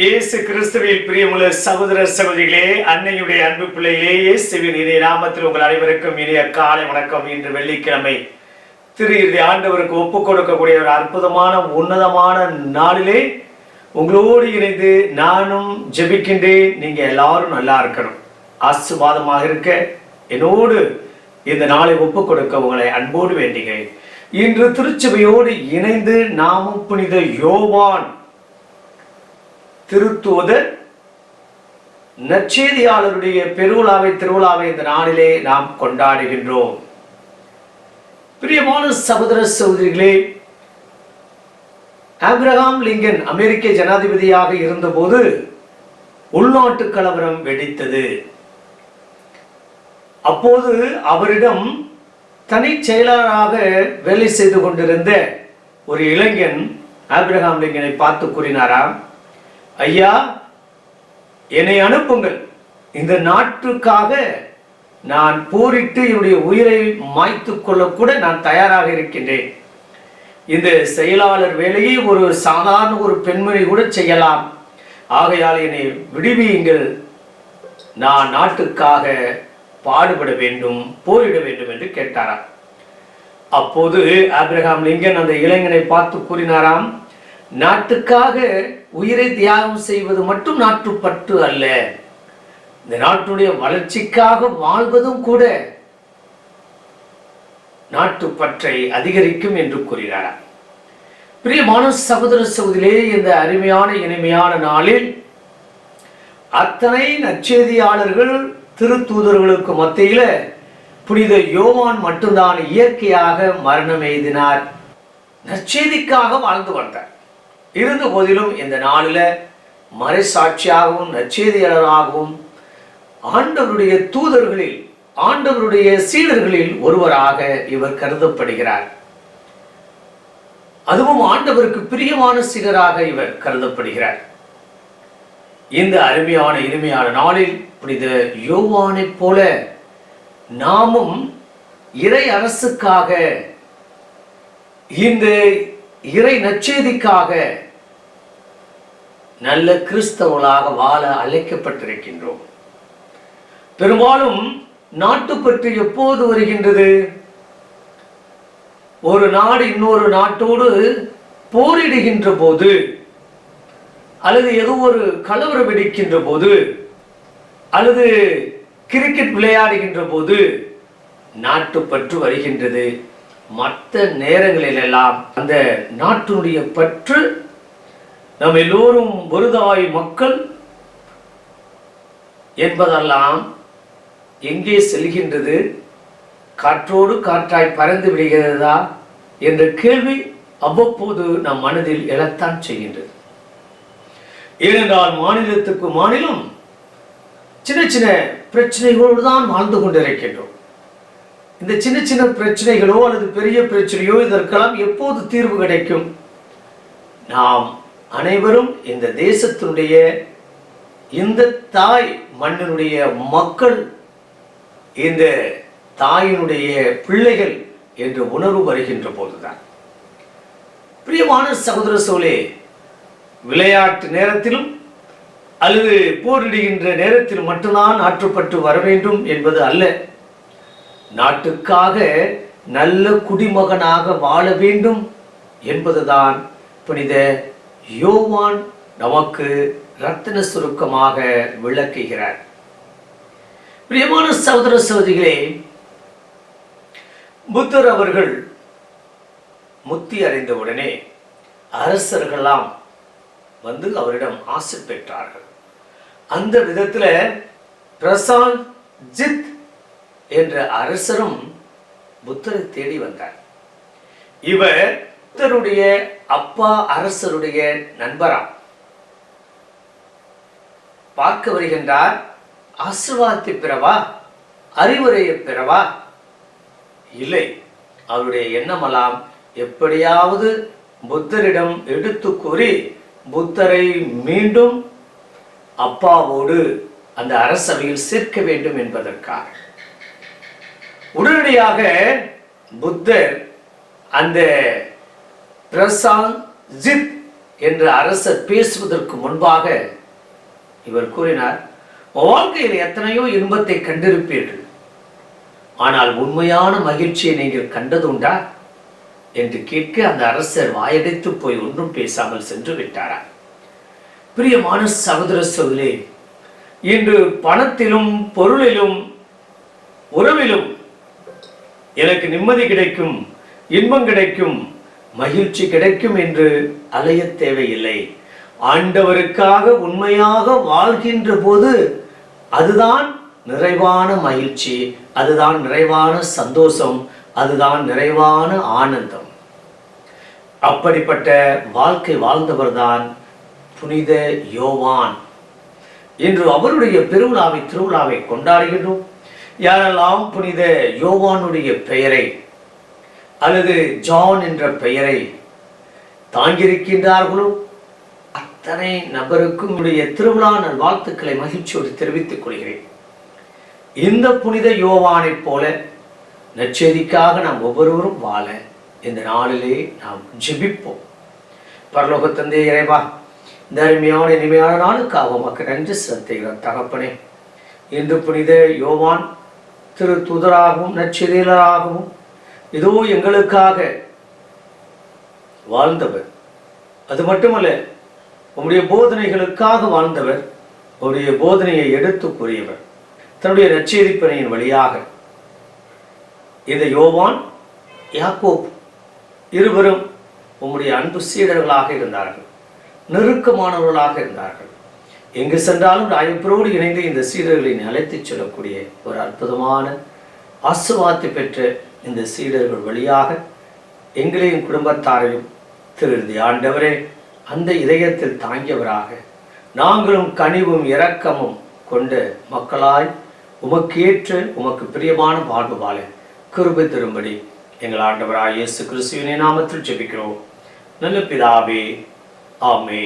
இயேசு கிறிஸ்துவின் பிரியமுள்ள சகோதர சகோதரிகளே அன்னையுடைய அன்பு பிள்ளைகளே இயேசுவின் இனிய நாமத்தில் உங்கள் அனைவருக்கும் இனிய காலை வணக்கம். இன்று வெள்ளிக்கிழமை திரு இறுதி ஆண்டவருக்கு ஒப்பு கொடுக்கக்கூடிய ஒரு அற்புதமான உன்னதமான நாளிலே உங்களோடு இணைந்து நானும் ஜெபிக்கின்றேன். நீங்க எல்லாரும் நல்லா இருக்கணும். ஆசுவாதமாக இருக்க என்னோடு இந்த நாளை ஒப்பு கொடுக்க உங்களை அன்போடு வேண்டுகிறேன். இன்று திருச்சபையோடு இணைந்து நாமும் புனித யோவான் திருத்துவதர் நற்செய்தியாளருடைய பெருவிழாவை திருவிழாவை இந்த நாளிலே நாம் கொண்டாடுகின்றோம். பிரியமான சகோதர சகோதரிகளே ஆப்ரஹாம் லிங்கன் அமெரிக்க ஜனாதிபதியாக இருந்தபோது உள்நாட்டு கலவரம் வெடித்தது. அப்போது அவரிடம் தனி செயலாளராக வேலை செய்து கொண்டிருந்த ஒரு இளைஞன் ஆப்ரஹாம் லிங்கனை பார்த்து கூறினாராம் ஐயா என்னை அனுப்புங்கள். இந்த நாட்டுக்காக நான் போரிட்டு என்னுடைய உயிரை மாய்த்து கொள்ளக்கூட நான் தயாராக இருக்கின்றேன். இந்த செயலாளர் வேலையை ஒரு சாதாரண ஒரு பெண்மணி கூட செய்யலாம். ஆகையால் என்னை விடுவியுங்கள். நான் நாட்டுக்காக பாடுபட வேண்டும் போரிட வேண்டும் என்று கேட்டாராம். அப்போது அப்ரஹாம் லிங்கன் அந்த இளைஞனை பார்த்து கூறினாராம் நாட்டுக்காக உயிரை தியாகம் செய்வது மட்டும் நாட்டுப்பற்று அல்ல. இந்த நாட்டுடைய வளர்ச்சிக்காக வாழ்வதும் கூட நாட்டுப்பற்றை அதிகரிக்கும் என்று கூறினாராம் பிரியமான சகோதர சகோதரிலே இந்த அருமையான இனிமையான நாளில் அத்தனை நற்செய்தியாளர்கள் திருத்தூதர்களுக்கு மத்தியில புனித யோவான் மட்டும்தான் இயற்கையாக மரணம் எய்தினார். நற்செய்திக்காக வாழ்ந்து வந்தார். இருந்த போதிலும் இந்த நாளில் மறைசாட்சியாகவும் நற்செய்தியாளராகவும் ஆண்டவருடைய தூதர்களில் ஆண்டவருடைய சீடர்களில் ஒருவராக இவர் கருதப்படுகிறார். அதுவும் ஆண்டவருக்கு பிரியமான சீடராக இவர் கருதப்படுகிறார். இந்த அருமையான இனிமையான நாளில் புனித யோவானைப் போல நாமும் இறை அரசுக்காக இந்த இறை நற்செய்திக்காக நல்ல கிறிஸ்தவர்களாக வாழ அழைக்கப்பட்டிருக்கின்றோம். பெரும்பாலும் நாட்டு எப்போது வருகின்றது? ஒரு நாடு இன்னொரு நாட்டோடு போரிடுகின்ற போது அல்லது ஏதோ ஒரு கலவரம் வெடிக்கின்ற போது அல்லது கிரிக்கெட் விளையாடுகின்ற போது நாட்டுப்பற்று வருகின்றது. மற்ற நேரங்களிலெல்லாம் அந்த நாட்டினுடைய பற்று நாம் எல்லோரும் ஒருதாய் மக்கள் என்பதெல்லாம் எங்கே செல்கின்றது? காற்றோடு காற்றாய் பறந்து விடுகிறதா? என்ற கேள்வி அவ்வப்போது நம் மனதில் எழத்தான் செய்கின்றது. ஏனென்றால் மாநிலத்துக்கு மாநிலம் சின்ன சின்ன பிரச்சனைகளோடு தான் வாழ்ந்து கொண்டிருக்கின்றோம். இந்த சின்ன சின்ன பிரச்சனைகளோ அல்லது பெரிய பிரச்சனையோ இதற்கெல்லாம் எப்போது தீர்வு கிடைக்கும்? நாம் அனைவரும் இந்த தேசத்தினுடைய இந்த தாய் மண்ணினுடைய மக்கள் இந்த தாயினுடைய பிள்ளைகள் என்ற உணர்வு வருகின்ற போதுதான். பிரியமான சகோதர சோழே விளையாட்டு நேரத்திலும் அல்லது போரிடுகின்ற நேரத்தில் மட்டும்தான் ஆற்றுப்பட்டு வர வேண்டும் என்பது அல்ல. நாட்டுக்காக நல்ல குடிமகனாக வாழ வேண்டும் என்பதுதான் புனித யோவான் நமக்கு ரத்தின சுருக்கமாக விளக்குகிறார். பிரியமான சகோதர சகோதரிகளே புத்தர் அவர்கள் முத்தி அறிந்தவுடனே அரசர்கள்லாம் வந்து அவரிடம் ஆசை பெற்றார்கள். அந்த விதத்துல பிரசாந்த் ஜித் என்ற அரசரும் புத்தரை தேடி வந்தார். இவர் புத்தருடைய அப்பா அரசருடைய நண்பராம். பார்க்க வருகின்றார் ஆசிர்வாதத்தை பெறவா? அறிவுரையை பெறவா? இல்லை. அவருடைய எண்ணமெல்லாம் எப்படியாவது புத்தரிடம் எடுத்து கூறி புத்தரை மீண்டும் அப்பாவோடு அந்த அரசவையில் சேர்க்க வேண்டும் என்பதற்காக. உடனடியாக புத்தர் அந்த பிரசாந்த் ஜித் என்ற அரசர் பேசுவதற்கு முன்பாக இவர் கூறினார் வாழ்க்கையில் எத்தனையோ இன்பத்தை கண்டிருப்பீர்கள். ஆனால் உண்மையான மகிழ்ச்சியை நீங்கள் கண்டதுண்டா? என்று கேட்க அந்த அரசர் வாயடைத்து போய் ஒன்றும் பேசாமல் சென்று விட்டாரா? பிரியமான சகோதர சொல்லே இன்று பணத்திலும் பொருளிலும் உறவிலும் எனக்கு நிம்மதி கிடைக்கும் இன்பம் கிடைக்கும். மகிழ்ச்சி கிடைக்கும் என்று அலைய தேவையில்லை. ஆண்டவருக்காக உண்மையாக வாழ்கின்ற போது அதுதான் நிறைவான மகிழ்ச்சி அதுதான் நிறைவான சந்தோஷம் அதுதான் நிறைவான ஆனந்தம். அப்படிப்பட்ட வாழ்க்கை வாழ்ந்தவர்தான் புனித யோவான். இன்று அவருடைய பெருவிழாவை திருவிழாவை கொண்டாடுகின்றோம். யாரெல்லாம் புனித யோவானுடைய பெயரை அல்லது ஜான் என்ற பெயரை தாங்கியிருக்கின்றார்களோ? அத்தனை நபருக்கும் உடைய திருவிழா நான் வாழ்த்துக்களை மகிழ்ச்சியோடு தெரிவித்துக் கொள்கிறேன். இந்த புனித யோவானைப் போல நற்செய்திக்காக நாம் ஒவ்வொருவரும் வாழ இந்த நாளிலே நாம் ஜெபிப்போம். பரலோக தந்தை இறைவா இந்த அருமையான இனிமையான நாளுக்காக உமக்கு நன்றி செலுத்துகிற தகப்பனே. இந்து புனித யோவான் திரு தூதராகவும் நற்செய்தியாளராகவும் ஏதோ எங்களுக்காக வாழ்ந்தவர். அது மட்டுமல்ல உம்முடைய போதனைகளுக்காக வாழ்ந்தவர் உம்முடைய போதனையை எடுத்து கூறியவர். தன்னுடைய நற்செய்தி வழியாக இந்த யோவான் யாக்கோப் இருவரும் உம்முடைய அன்பு சீடர்களாக இருந்தார்கள் நெருக்கமானவர்களாக இருந்தார்கள். எங்கு சென்றாலும் ராயப்பரோடு இணைந்து இந்த சீடர்களை அழைத்துச் செல்லக்கூடிய ஒரு அற்புதமான ஆசுவாத்தை பெற்ற இந்த சீடர்கள் வழியாக எங்களையும் குடும்பத்தாரையும் திருதி ஆண்டவரே அந்த இதயத்தில் தாங்கியவராக நாங்களும் கனிவும் இரக்கமும் கொண்ட மக்களாய் உமக்கு ஏற்று உமக்கு பிரியமான வாழ்வு வாழ கிருபை திரும்படி எங்கள் ஆண்டவராய் இயேசு கிறிஸ்துவினை நாமத்தில் ஜெபிக்கிறோம். நல்ல பிதாவே ஆமே